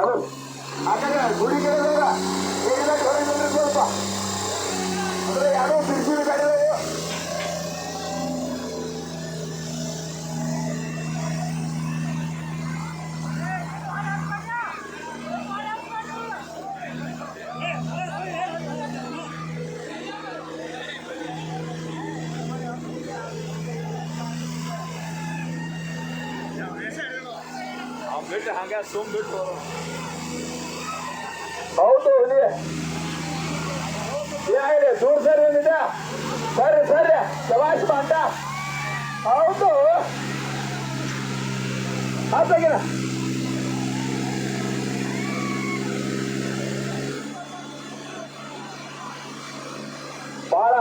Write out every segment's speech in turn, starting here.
Hello ಕಡೆ ಗುಡಿ ಕೇಳಿದಾಗ ಏನಿಲ್ಲ ಸ್ವಲ್ಪ ಅಂದ್ರೆ ಯಾರೋ ಬಿಡಿಸಿದ ಗಾಡಿ ಬಿಟ್ಟು ಹಂಗೆ ಸುಮ್ ಬಿಟ್ಟು ಹೌದು, ಹುಲಿ. ಏನಾಗಿದೆ ದೂರ ಸರಿ ಏನಿದೆ? ಸರಿ ಸರಿ. ಶವಾಶ್ ಅಂತ ಹೌದು. ಆತಾಗಿನ ಬಹಳ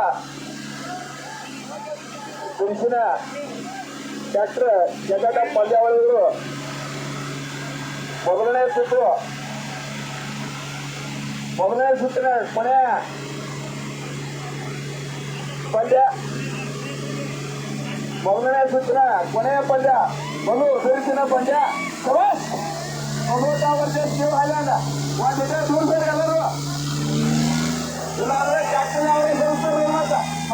ತುಮಸಿನ ಡಾಕ್ಟರ್ ಜಗಡ ಪಂದ್ಯಾವಳಿಗಳು ಮೊದಲನೇ ಸುತ್ತು. ಮೊದಲನೇ ಸುತ್ತಿನ ಕೊನೆಯ ಪಂದ್ಯ. ಮೊದಲನೇ ಸುತ್ತಿನ ಕೊನೆಯ ಪಂದ್ಯ. ಮಗು ಸರಿಸಿನ ಪಂದ್ಯ. ಬೇರೆ ಎಲ್ಲರೂ.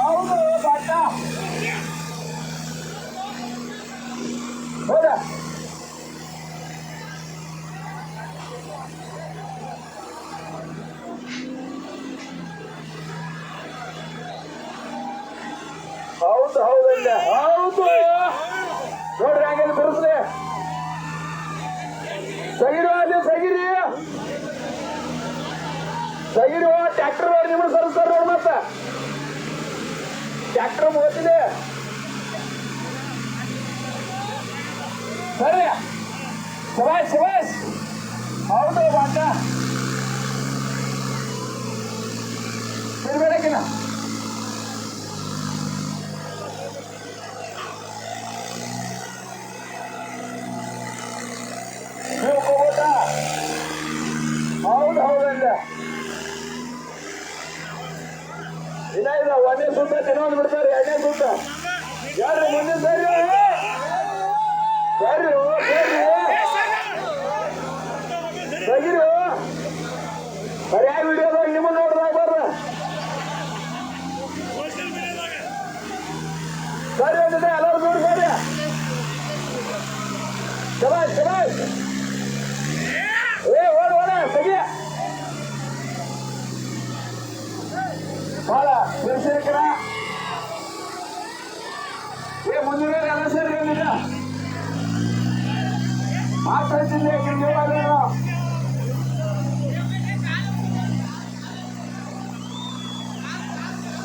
ಹೌದು ಹೌದಾ. ಹೌದು. ಹೌದು ಇಲ್ಲ ಹೌದು ನೋಡ್ರಿ ಹಂಗೆ ಬರುತ್ತದೆ ಸಗಿರು ಅಲ್ಲಿ ಸಗಿರಿ ಸಗಿರು ಟ್ರ್ಯಾಕ್ಟರ್ ನೋಡಿ ನಿಮ್ಗೆ ಮತ್ತ. ಟ್ರ್ಯಾಕ್ಟರ್ ಹೋಗ್ತಿದೆ ಸರಿ. ಶಬಾಷ್ ಶಬಾಷ್ ಹೌದು, ಬಾಟ ನೀವು ಹೋಗೋದಾ ಹೌದು ಹೌದಲ್ಲ ಇಲ್ಲ ಇಲ್ಲ ಒಂದೇ ಸುತ್ತ ತಿನ್ನೋದು ಬಿಡ್ತಾರೆ ಎರಡನೇ ಸುತ್ತ ಯಾರು ಮುಂದೆ ಸರಿ ಸರಿ ಸರಿ ವಿಡಿಯೋದಾಗ ನಿಮ್ಮ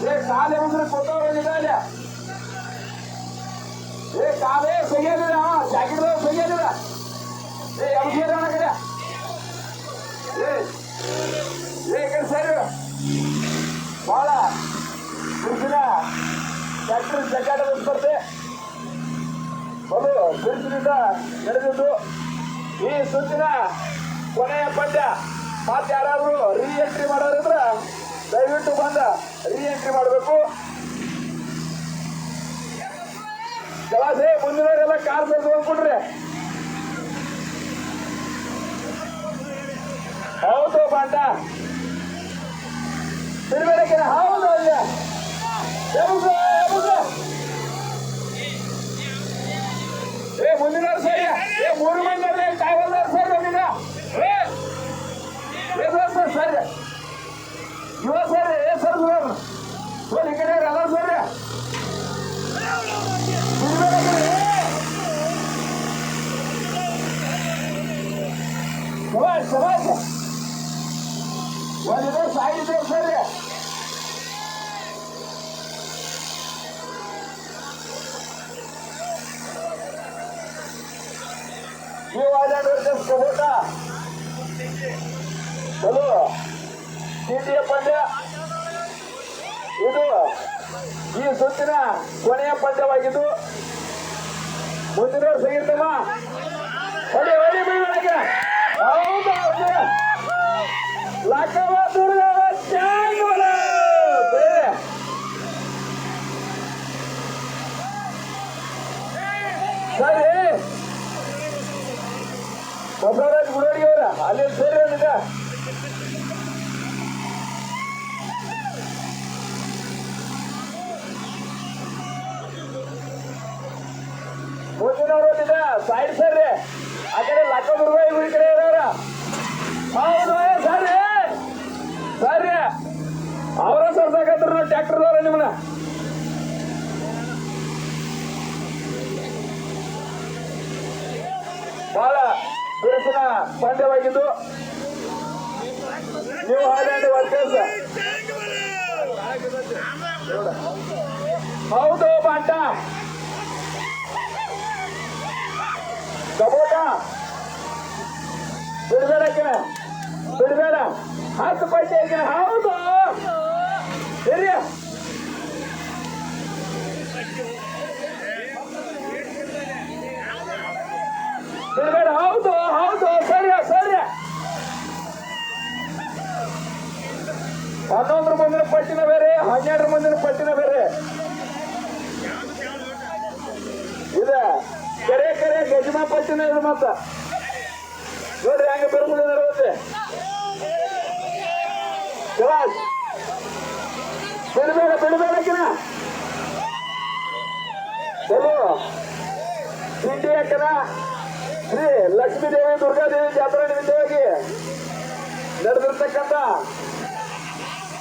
ಏ ಕಾಲೇ ಅಂದ್ರೆ ಕೊಟ್ಟವ್ರಿಲ್ಲ ಏ ಕಾಲೇ ಸಗಿಯಲಿಲ್ಲ ಜಾಕೆಟ್ ಸಗಿಯಲಿಲ್ಲ ಏ ಎಮ್ಸೇರ ಕಡೆ ಏ ಏ ಕಡೆ ಸರಿ ಭಾಳ ಬಿರುಸಿನ ನಡೆದಿದ್ದು. ಈ ಸುತ್ತಿನ ಕೊನೆಯ ಪಂದ್ಯ. ಮತ್ತೆ ಯಾರಾದರೂ ರೀ ಎಂಟ್ರಿ ಮಾಡೋರಿದ್ರ ದಯವಿಟ್ಟು ಬಂದ ರೀ ಎಂಟ್ರಿ ಮಾಡಬೇಕು. ಜಲಾಶಯ ಮುಂದಿನವರೆಲ್ಲ ಕಾರ್ ತೆಗೆದುಕೊಂಡ್ಬಿಡ್ರಿ ಹೌದು ಬಾಂಡ ತಿರುಗಡೆಗೆ ಹೌದು ಅಲ್ಲ. ಇವ ಸರಿ ಏ ಸರ್ ಸರ್ ಸರ್ ಈ ಕಡೆ ಎಲ್ಲ ಸರಿ ಶಬಾಷ್ ಶಬಾಷ್ ಒಂದಿದೆ ಸಾಯಿದೆ ಸರಿ ನೀವು ಆಡಾಡೋದು ಬೋಟ ಚಲೋ ಚೀಟಿಯ ಪಂದ್ಯ ಇದು ಈ ಸುತ್ತಿನ ಕೊನೆಯ ಪಂದ್ಯವಾಗಿದ್ದು ಮುಂದಿನ ಸಿಗುತ್ತಮ್ಮ ಹೊಡಿ ಹೊಡಿ ಬೀಳಕ್ಕೆ ಲಕ್ಕವ ದುರ್ಗವ ಸರಿ. ಅವರ ಅಲ್ಲಿ ಸೇರಿ ಒಂದಿದ ಮುಂದಿನವ್ರು ಸೈಡ್ ಸರ್ರಿ. ಆ ಕಡೆ ಲಕ್ಕ ದುರ್ಗ ಇವ್ರ ಕಡೆ ಇರೋರ. ಹೌದು ಸರಿ ಸರಿ ಅವರ ಸರ್ಸಾಕತ್ರ ಟ್ರ್ಯಾಕ್ಟರ್ದವ್ರ ನಿಮ್ಮನ್ನ. ಬಹಳ ಬಿರುಸಿನ ಪಂದ್ಯವಾಗಿದ್ದು ನೀವು ಹಾಲ್ಯಾಂಡ್ ವರ್ಕರ್ಸ್. ಹೌದು ಬಾಟ ಕಬೋಟ ಬಿಡ್ಬೇಡಕ್ಕಿನ ಬಿಡ್ಬೇಡ. ಹತ್ತು ಪೈಸೆ ಹಾಕಿನ ಹೌದು. ಹಿರಿಯ ಬಿಡ್ಬೇಡ. ಹೌದು ಹೌದು. ಸರಿ ಸರಿ. ಹನ್ನೊಂದರ ಮುಂದಿನ ಪಟ್ಟಿನ ಬೇರೆ ಹನ್ನೆರಡರ ಮುಂದಿನ ಪಟ್ಟಿನ ಬೇರೆ ಇದ ಕೆರೆ ಕೆರೆ ಪಟ್ಟಿನ ಇದು ಮತ್ತ ನೋಡ್ರಿ ಹಂಗೆ ಬೆರ್ಮುಡಿ ನಡೆಯುತ್ತೆ ಶಿವಾಜ್ ಬಿಡಬೇಡ ಬಿಡಬೇಡಕಿನ ಚಲೋ ತಿಂಡಿ ಅಕ್ಕನ ಶ್ರೀ ಲಕ್ಷ್ಮೀದೇವಿ ದುರ್ಗಾದೇವಿ ಜಾತ್ರಾ ನಿಮಿತ್ತವಾಗಿ ನಡೆದಿರ್ತಕ್ಕಂಥ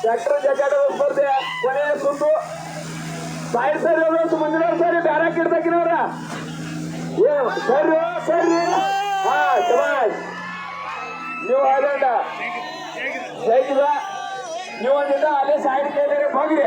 ಟ್ರ್ಯಾಕ್ಟರ್ ಜಗಾಟದ ಸ್ಪರ್ಧೆ ಕೊನೆಯ ಸುತ್ತು. ಸಾಯಿಡ್ ಸರಿ ಮುಂದಿನ ಸರಿ ಬ್ಯಾರಕ್ ಇಡ್ತಕ್ಕಿನವ್ರ ಏನು ಸರಿ ಸರಿ ಹಾ ಶಬಾಷ್. ನೀವು ಆದಂಡ ಜೈಗಿದ ನೀವು ಒಂದಿನ ಅಲ್ಲೇ ಸೈಡ್ ಕೈಲಾರೆ ಹೋಗ್ರಿ